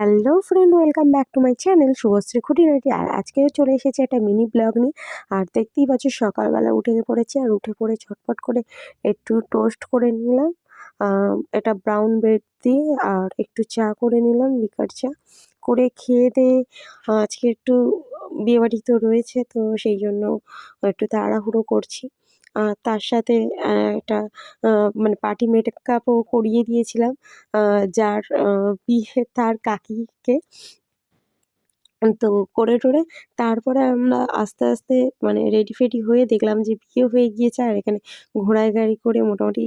Hello friend, welcome back to my channel Shubhashree খুঁটিনাটি। আর আজকেও চলে এসেছে একটা মিনি ব্লগ নিয়ে। আর দেখতেই পাচ্ছ সকালবেলা উঠে পড়েছি আর উঠে পড়ে ঝটপট করে একটু টোস্ট করে নিলাম। এটা ব্রাউন ব্রেড দিয়ে আর একটু চা করে নিলাম, লিকার চা। করে খেয়ে দিয়ে আজকে একটু বিয়েবাড়ি তো রয়েছে, তো সেই জন্য একটু তাড়াহুড়ো করছি। তার সাথে একটা মানে পার্টি মেকআপও করিয়ে দিয়েছিলাম। যার বিয়ে তার কাকিকে। তো করে টোরে তারপরে আমরা আস্তে আস্তে মানে রেডি ফেডি হয়ে দেখলাম যে বিয়ে হয়ে গিয়েছে আর এখানে ঘোড়ায় গাড়ি করে মোটামুটি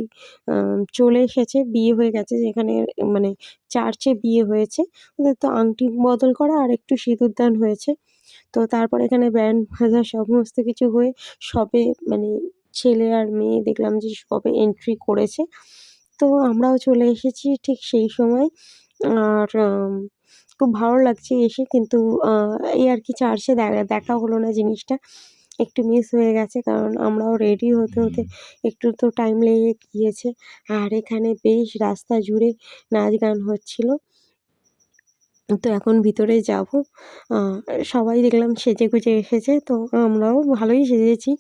চলে এসেছে। বিয়ে হয়ে গেছে যেখানে মানে চার্চে বিয়ে হয়েছে। তো আংটি বদল করা আর একটু সিঁদুরদান হয়েছে। তো তারপর এখানে ব্যান্ড বাজা সমস্ত কিছু হয়ে সবে মানে ছেলে আর মেয়ে দেখলাম যে সবে এন্ট্রি করেছে। তো আমরাও চলে এসেছি ঠিক সেই সময়। আর খুব ভালো লাগছে এসে কিন্তু এই আর কি চার্চে দেখা দেখা হলো না জিনিসটা। একটু মিস হয়ে গেছে কারণ আমরাও রেডি হতে হতে একটু তো টাইম লেগে গিয়েছে। আর এখানে বেশ রাস্তা জুড়ে নাচ গান হচ্ছিল। তো এখন ভিতরে যাব। সবাই দেখলাম সেজে গুজে এসেছে, তো আমরাও ভালোই সেজেছি।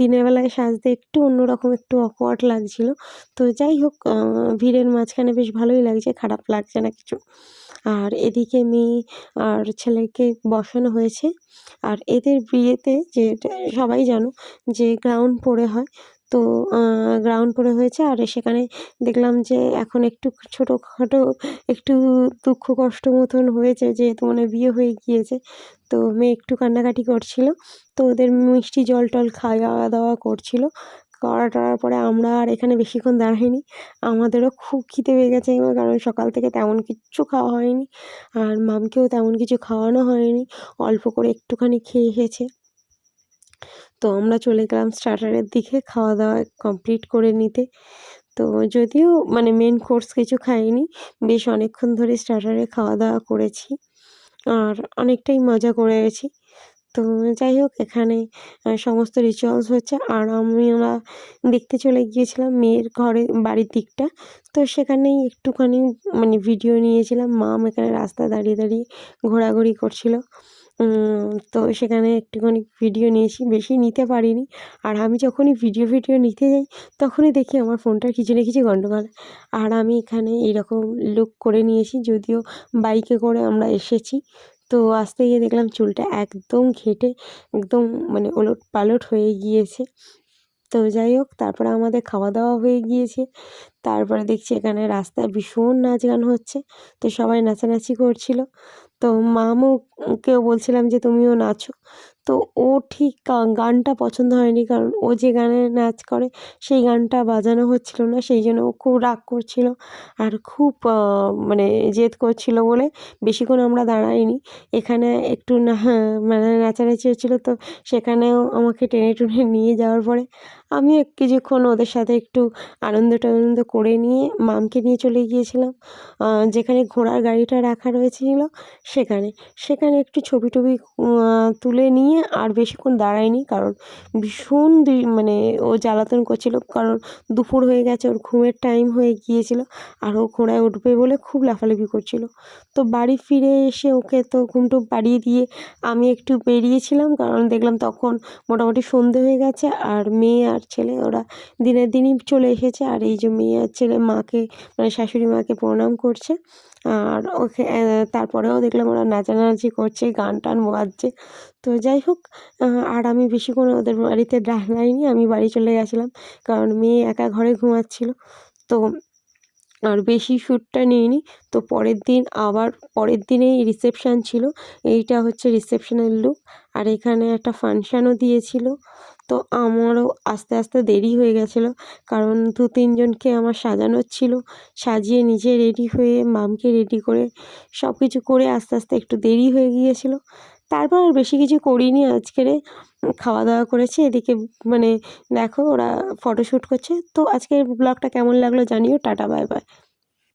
দিনের বেলায় সাজতে একটু অন্যরকম, একটু অকওয়ার্ড লাগছিল। তো যাই হোক ভিড়ের মাঝখানে বেশ ভালোই লাগছে, খারাপ লাগছে না কিছু। আর এদিকে মেয়ে আর ছেলেকে বসানো হয়েছে। আর এদের বিয়েতে যে, সবাই জানো যে গ্রাউন্ড পরে হয়। তো গ্রাউন্ড পরে হয়েছে। আর সেখানে দেখলাম যে এখন একটু ছোটোখাটো একটু দুঃখ কষ্ট মতন হয়েছে, যেহেতু মানে বিয়ে হয়ে গিয়েছে। তো মেয়ে একটু কান্নাকাটি করছিল। তো ওদের মিষ্টি জল টল খাওয়া দাওয়া করছিল। করা টরার পরে আমরা আর এখানে বেশিক্ষণ দাঁড়াইনি। আমাদেরও খুব খিদে পেয়ে গেছে, কারণ সকাল থেকে তেমন কিচ্ছু খাওয়া হয়নি। আর মামকেও তেমন কিছু খাওয়ানো হয়নি। অল্প করে একটুখানি খেয়ে এসেছে। তো আমরা চলে গেলাম স্টার্টারের দিকে খাওয়া দাওয়া কমপ্লিট করে নিতে। তো যদিও মানে মেন কোর্স কিছু খাইনি, বেশ অনেকক্ষণ ধরে স্টার্টারে খাওয়া দাওয়া করেছি আর অনেকটাই মজা করে গেছি। তো যাই হোক, এখানে সমস্ত রিচুয়ালস হচ্ছে। আর আমরা দেখতে চলে গিয়েছিলাম মেয়ের ঘরে, বাড়ির দিকটা। তো সেখানেই একটুখানি মানে ভিডিও নিয়েছিলাম। মাম এখানে রাস্তা দাঁড়িয়ে দাঁড়িয়ে ঘোরাঘুরি করছিল। তো সেখানে একটুখানি ভিডিও নিয়েছি, বেশি নিতে পারিনি। আর আমি যখনই ভিডিও ভিডিও নিতে যাই, তখনই দেখি আমার ফোনটার কিছু না কিছু গণ্ডগোল আর আমি এখানে এইরকম লুক করে নিয়েছি, যদিও বাইকে করে আমরা এসেছি। তো আসতে গিয়ে দেখলাম চুলটা একদম ঘেঁটে, একদম মানে ওলট পালট হয়ে গিয়েছে। তো যাই হোক, তারপরে আমাদের খাওয়া দাওয়া হয়ে গিয়েছে। তারপরে দেখছি এখানে রাস্তায় ভীষণ নাচ গান হচ্ছে। তো সবাই নাচানাচি করছিল। তো মামও কেউ বলছিলাম যে, তুমিও নাচো। তো ও ঠিক গানটা পছন্দ হয়নি। কারণ ও যে গানে নাচ করে, সেই গানটা বাজানো হচ্ছিল না। সেই জন্য ও খুব রাগ করছিল আর খুব মানে জেদ করছিল বলে বেশিক্ষণ আমরা দাঁড়াইনি। এখানে একটু না মানে নাচানাচি হচ্ছিল। তো সেখানেও আমাকে টেনে টুনে নিয়ে যাওয়ার পরে আমিও কিছুক্ষণ ওদের সাথে একটু আনন্দ টানন্দ করে নিয়ে মামকে নিয়ে চলে গিয়েছিলাম। যেখানে ঘোড়ার গাড়িটা রাখা রয়েছিল সেখানে। সেখানে একটু ছবি টবি তুলে নিয়ে আর বেশিক্ষণ দাঁড়ায়নি কারণ ভীষণ মানে ও জ্বালাতন করছিল কারণ দুপুর হয়ে গেছে, ওর ঘুমের টাইম হয়ে গিয়েছিল আর ও ঘোড়ায় উঠবে বলে খুব লাফালাফি করছিল। তো বাড়ি ফিরে এসে ওকে তো ঘুম টুম পাড়িয়ে দিয়ে আমি একটু বেরিয়েছিলাম কারণ দেখলাম তখন মোটামুটি সন্ধে হয়ে গেছে আর মেয়ে আর ছেলে, ওরা দিনের দিনই চলে এসেছে। আর এই যে মেয়ে আর ছেলে, মাকে মানে শাশুড়ি মাকে প্রণাম করছে। আর ওকে তারপরেও দেখলাম ওরা নাচানাচি করছে, গান টান বাজছে। তো যাই হোক আর আমি বেশিক্ষণ ওদের বাড়িতে দাঁড়াইনি আমি বাড়ি চলে গেছিলাম। কারণ মেয়ে একা ঘরে ঘুমাচ্ছিল। তো আর বেশি শ্যুটটা নিইনি। তো পরের দিন আবার, পরের দিনেই রিসেপশান ছিল। এইটা হচ্ছে রিসেপশনের লুক আর এখানে একটা ফাংশানও দিয়েছিল। তো আমারও আস্তে আস্তে দেরি হয়ে গেছিল। কারণ দু, তিনজনকে আমার সাজানোর ছিল। সাজিয়ে নিজে রেডি হয়ে মামকে রেডি করে সব কিছু করে আস্তে আস্তে একটু দেরি হয়ে গিয়েছিল। তারপর আর বেশি কিছু করিনি আজকেরে খাওয়া দাওয়া করেছি। এদিকে মানে দেখো ওরা ফটোশ্যুট করছে। তো আজকের ব্লগটা কেমন লাগল জানিও। Tata bye bye